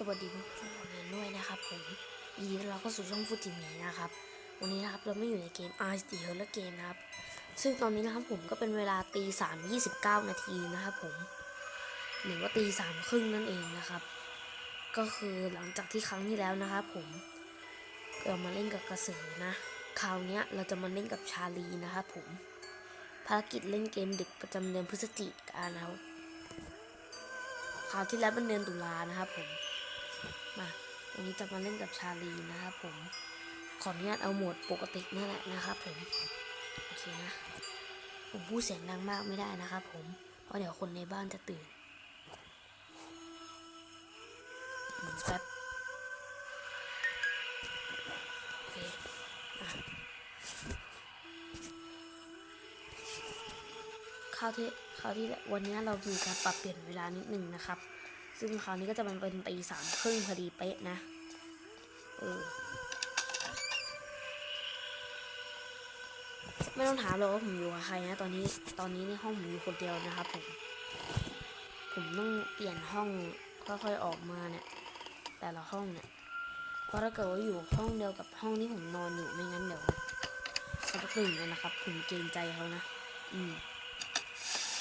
สวัสดีทุกคนด้วยนะครับผมยินดีต้อนรับเข้าสู่ช่องฟูจิมีนะครับ วันนี้นะครับเราไม่อยู่ในเกม r 4 h o r r o r Game นะครับ ซึ่งตอนนี้นะครับผมก็เป็นเวลาตีสามยี่สิบเก้านาทีนะครับผมหรือว่าตีสามครึ่งนั่นเองนะครับ ก็คือหลังจากที่ครั้งที่แล้วนะครับผมเรามาเล่นกับกระสือนะ คราวนี้เราจะมาเล่นกับชาลีนะครับผม ภารกิจเล่นเกมดึกประจำเดือนพฤศจิกายนนะครับคราวที่แล้วเป็นเดือนตุลานะครับผม มาวันนี้จะมาเล่นกับชาลีนะครับผม ขออนุญาตเอาโหมดปกตินี่แหละนะครับผม โอเคนะ ผมพูดเสียงดังมากไม่ได้นะครับผม เพราะเดี๋ยวคนในบ้านจะตื่นแป๊บโอเคอะคราวที่คราวที่วันนี้เรามีการปรับเปลี่ยนเวลานิดนึงนะครับ ซึ่งคราวนี้ก็จะมันเป็นตีสามครึ่งพอดีเป๊ะนะ เออ ไม่ต้องถามหรอกว่าผมอยู่กับใครนะ ตอนนี้ ตอนนี้ในห้องผมอยู่คนเดียวนะครับผม ผมต้องเปลี่ยนห้องค่อยๆออกมาเนี่ย แต่ละห้องเนี่ย เพราะถ้าเกิดว่าอยู่ห้องเดียวกับห้องที่ผมนอนอยู่ไม่งั้นเดี๋ยวเขาจะตื่นกันนะครับ ผมเกรงใจเขานะ อืม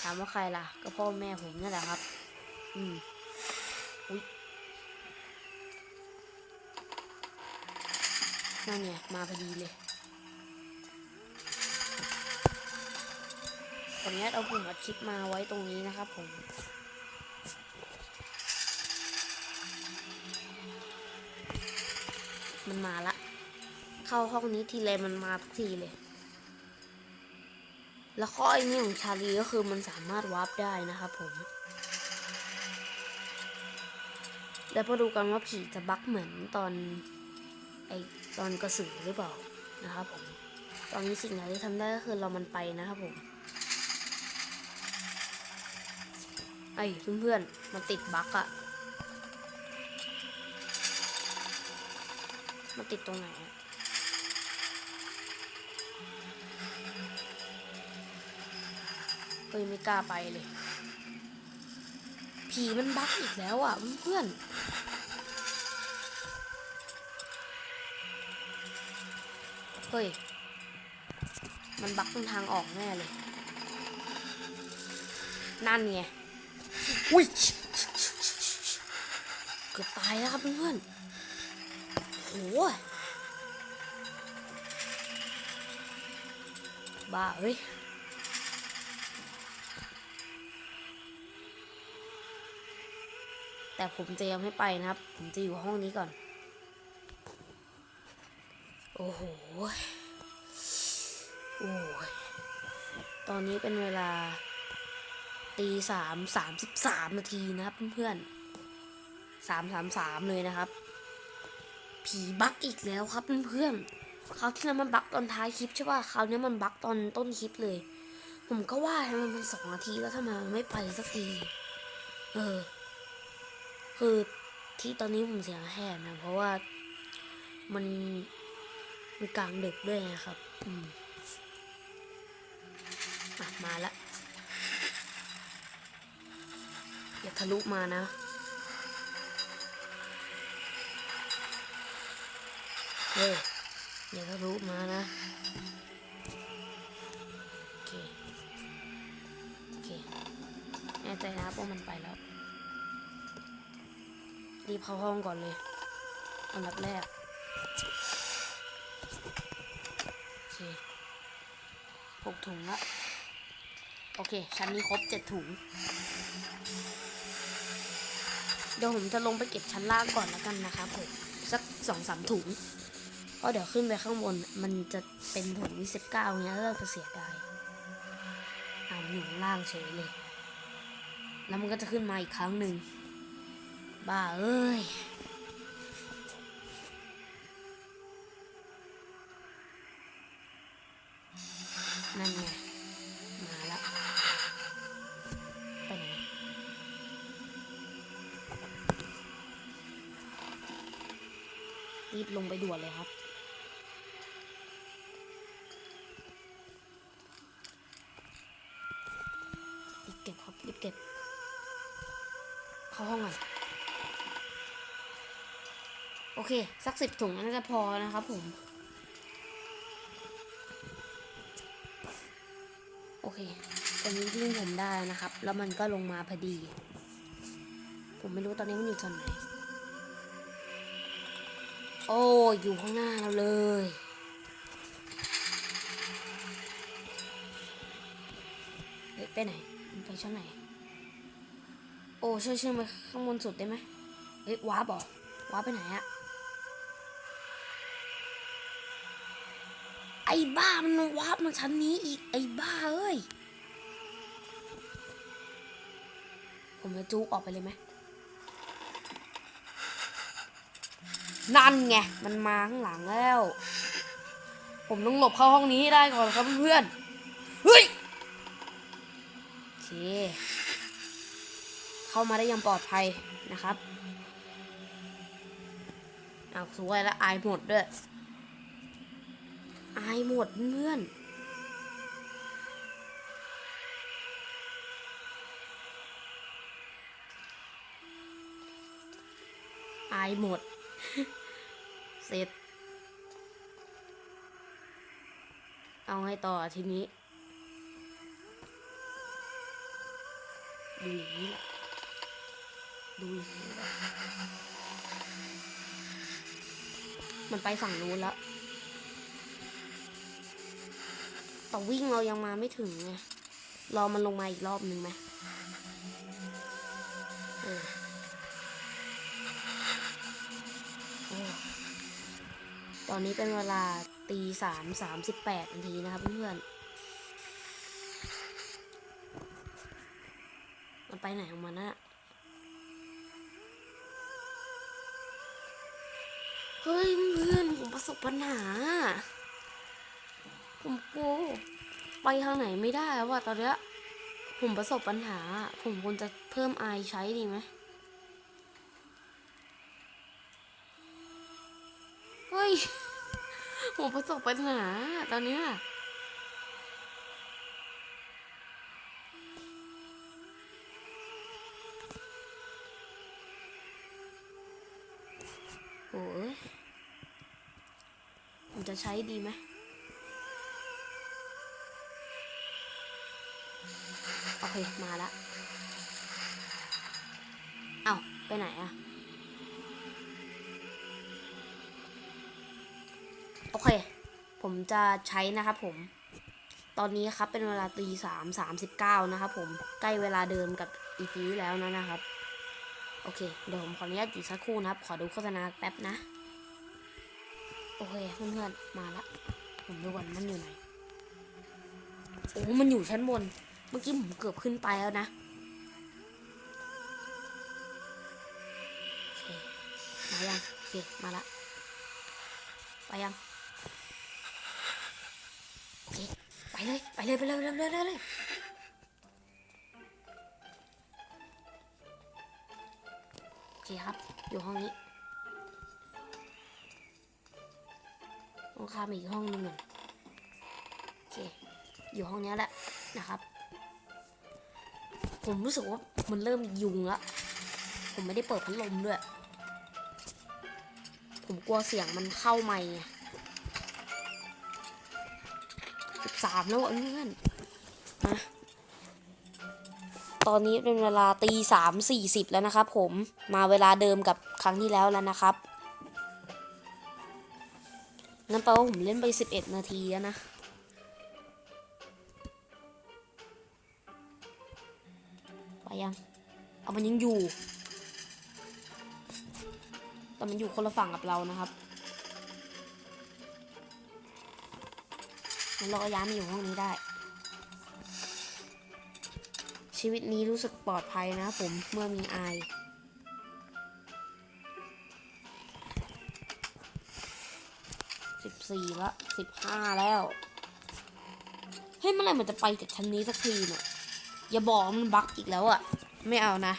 ถามว่าใครล่ะ ก็พ่อแม่ผมนี่แหละครับ อืม อุ๊ย นั่นไงมาพอดีเลยขออนุญาตเอาปุ่มอัดคลิปมาไว้ตรงนี้นะครับผมมันมาละ เข้าห้องนี้ทีไรมันมาทุกทีเลย แล้วข้อไอ้นี่ของชาลีก็คือมันสามารถวาร์ปได้นะครับผม แล้วมาดูกันว่าผีจะบักเหมือนตอน ตอนกระสือหรือเปล่านะครับผมตอนนี้สิ่งเดียวที่ทำได้ก็คือเรามันไปนะครับผมไอ้เพื่อนๆมันติดบักอะมันติดตรงไหนเฮ้ยไม่กล้าไปเลย ผีมันบักอีกแล้วอะเพื่อน เฮ้ย มันบักตรงทางออกแน่เลย นั่นไง อุ้ย เกือบตายแล้วครับเพื่อนๆโหบ้าเอ้ยแต่ผมจะยังไม่ไปนะครับ ผมจะอยู่ห้องนี้ก่อน โอ้โห โอ้ยตอนนี้เป็นเวลาตีสามสามสิบสามนาทีนะครับเพื่อนๆสามสามสามเลยนะครับ ผีบักอีกแล้วครับเพื่อนๆคราวที่แล้วมันบักตอนท้ายคลิปใช่ป่ะคราวนี้มันบักตอนต้นคลิปเลย ผมก็ว่าทำไมมันสองนาทีแล้วทำไมมันไม่ไปสักที เออ คือที่ตอนนี้ผมเสียงแหบนะเพราะว่ามัน มันกลางดึกด้วยนะครับ อืมอะมาละ อย่าทะลุมานะเฮ้ยอย่าทะลุมานะ โอเค โอเค แน่ใจนะว่ามันไปแล้ว รีบเข้าห้องก่อนเลย อันดับแรก โอเค หกถุงละโอเค ชั้นนี้ครบเจ็ดถุง เดี๋ยวผมจะลงไปเก็บชั้นล่างก่อนแล้วกันนะครับผม สักสองสามถุงเพราะเดี๋ยวขึ้นไปข้างบน มันจะเป็นถุงวิสิบเก้าเงี้ยเราจะเสียดายเอาอยู่งล่างเฉยเลย แล้วมันก็จะขึ้นมาอีกครั้งหนึ่งบ้าเอ้ย นั่นไง มาละไปไหนรีบลงไปด่วนเลยครับ รีบเก็บครับ รีบเก็บ เข้าห้องก่อนโอเค สักสิบถุงน่าจะพอนะครับผม โอเคตอนนี้วิ่งผมได้นะครับ แล้วมันก็ลงมาพอดี ผมไม่รู้ตอนนี้มันอยู่ตอนไหน โอ้อยู่ข้างหน้าเราเลย เฮ้ยไปไหนมันไปชั้นไหน โอ้ช่วยช่วยมาข้างบนสุดได้ไหมเฮ้ยว้าบอกว้าไปไหนอะ อ้บ้ามันว้าบมาชั้นนี้อีกไอ้บ้าเอ้ย ผมจะจูกออกไปเลยไหมนั่นไง มันมาข้างหลังแล้ว ผมต้องหลบเข้าห้องนี้ให้ได้ก่อนครับเพื่อนเฮ้ยโอเค เข้ามาได้อย่างปลอดภัยนะครับเอาวสวยแล้วอายหมดด้วยายหมดเพื่อนอายหมด เสร็จ เอาไงต่อทีนี้ดูอย่างนี้แหละดูอย่างนี้มันไปฝั่งนู้นแล้ว แต่วิ่งเรายังมาไม่ถึงไงรอมันลงมาอีกรอบหนึ่งไหมออตอนนี้เป็นเวลาตีสามสามสิบแปดนาทีนะครับเพื่อนมันไปไหนของมันนะเฮ้ยเพื่อนผมประสบปัญหา ผมกลัวไปทางไหนไม่ได้แล้วว่ะตอนเนี้ยผมประสบปัญหา ผมควรจะเพิ่มไอใช้ดีไหมเฮ้ย ผมประสบปัญหาตอนเนี้ยโอ้ยผมจะใช้ดีไหม เคมาละเอาไปไหนอะโอเค ผมจะใช้นะครับผม ตอนนี้ครับเป็นเวลาตีสามสามสิบเก้านะครับผม ใกล้เวลาเดิมกับอีพีแล้วนะนะครับ โอเค เดี๋ยวผมขออนุญาตหยุดสักครู่นะครับ ขอดูโฆษณาแป๊บนะ โอเคเพื่อนๆมาละ ผมดูก่อนมันอยู่ไหน โอ้ มันอยู่ชั้นบน เมื่อกี้ผมเกือบขึ้นไปแล้วนะมายังโอเคมาละ ไปยัง โอเค ไปเลย ไปเลย ไปเลยไปเลยไปเลยไปเลยโอเคครับ อยู่ห้องนี้ต้องข้ามอีกห้องนึงก่อนโอเค อยู่ห้องนี้แหละนะครับ ผมรู้สึกว่ามันเริ่มยุงแล้วผมไม่ได้เปิดพัดลมด้วย ผมกลัวเสียงมันเข้าไม่สิบสามแล้วอเพื่อนนะตอนนี้เป็นเวลาตีสามสี่สิบแล้วนะครับผมมาเวลาเดิมกับครั้งที่แล้วแล้วนะครับงั้นแปลว่าผมเล่นไปสิบเอ็ดนาทีแล้วนะ เอามันยังอยู่แต่มันอยู่คนละฝั่งกับเรานะครับงั้นเราก็ย้ายมาอยู่ห้องนี้ได้ ชีวิตนี้รู้สึกปลอดภัยนะผมเมื่อมีไอสิบสี่ละสิบห้าแล้วเฮ้ยเมื่อไหร่มันจะไปจากชั้นนี้สักทีเนี่ยอย่าบอกมันบั๊กอีกแล้วอะ ไม่เอานะ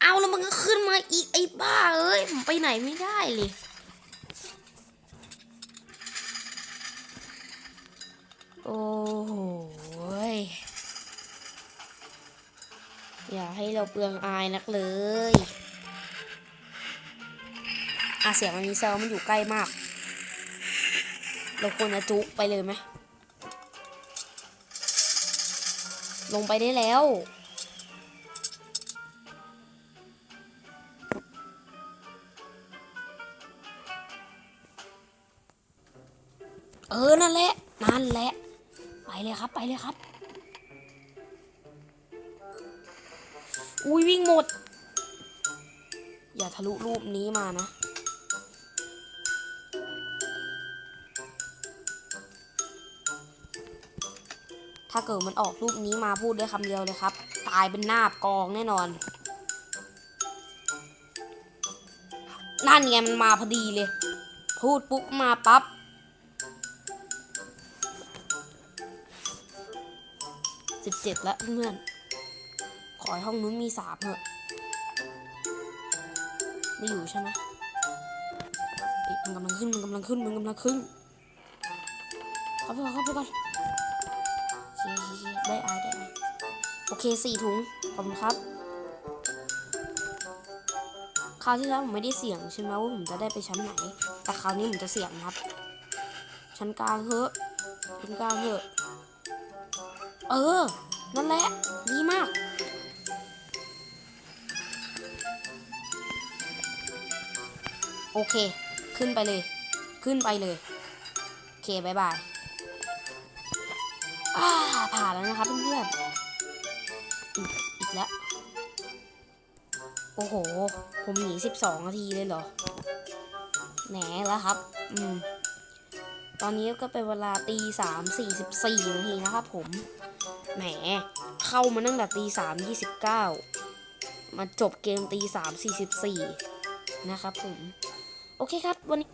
เอาแล้วมันก็ขึ้นมาอีกไอ้บ้าเอ้ยผมไปไหนไม่ได้เลย โอ้โหยอย่าให้ เปลืองอายนักเลยอะเสียงอันนี้แซวมันอยู่ใกล้มาก เราควรจะจุไปเลยไหม ลงไปได้แล้ว เออ นั่นแหละ นั่นแหละ ไปเลยครับ ไปเลยครับ อุ้ยวิ่งหมด อย่าทะลุรูปนี้มานะ ถ้าเกิดมันออกรูปนี้มาพูดได้คำเดียวเลยครับ ตายเป็นหน้าบกองแน่นอน นั่นไงมันมาพอดีเลย พูดปุ๊บมาปั๊บสิบเจ็ดแล้วเพื่อน อให้ห้องนู้นมีสามเถอะไม่อยู่ใช่ไหมเอ๊ะมันกำลังขึ้นมันกำลังขึ้นมันกำลังขึ้นเข้าไปก่อนเข้าไปก่อนเคโอเคโอเคได้อายได้อายโอเคสี่ถุงขอบคุณครับคราวที่แล้วผมไม่ได้เสี่ยงใช่ไหมว่าผมจะได้ไปชั้นไหน แต่คราวนี้ผมจะเสี่ยงครับ ชั้นกลางเถอะชั้นกลางเถอะเออ นั่นแหละ ดีมาก โอเค ขึ้นไปเลย ขึ้นไปเลย โอเคบายบายอ่าผ่านแล้วนะครับเพื่อนๆอีกแล้ว โอ้โห ผมหนี12นาทีเลยเหรอ แหนแล้วครับ อืม ตอนนี้ก็เป็นเวลาตีสามสี่สิบสี่นาทีนะครับผม แหม เข้ามาตั้งแต่ตีสามยี่สิบเก้ามาจบเกมตีสามสี่สิบสี่นะครับผม โอเคครับ วันนี้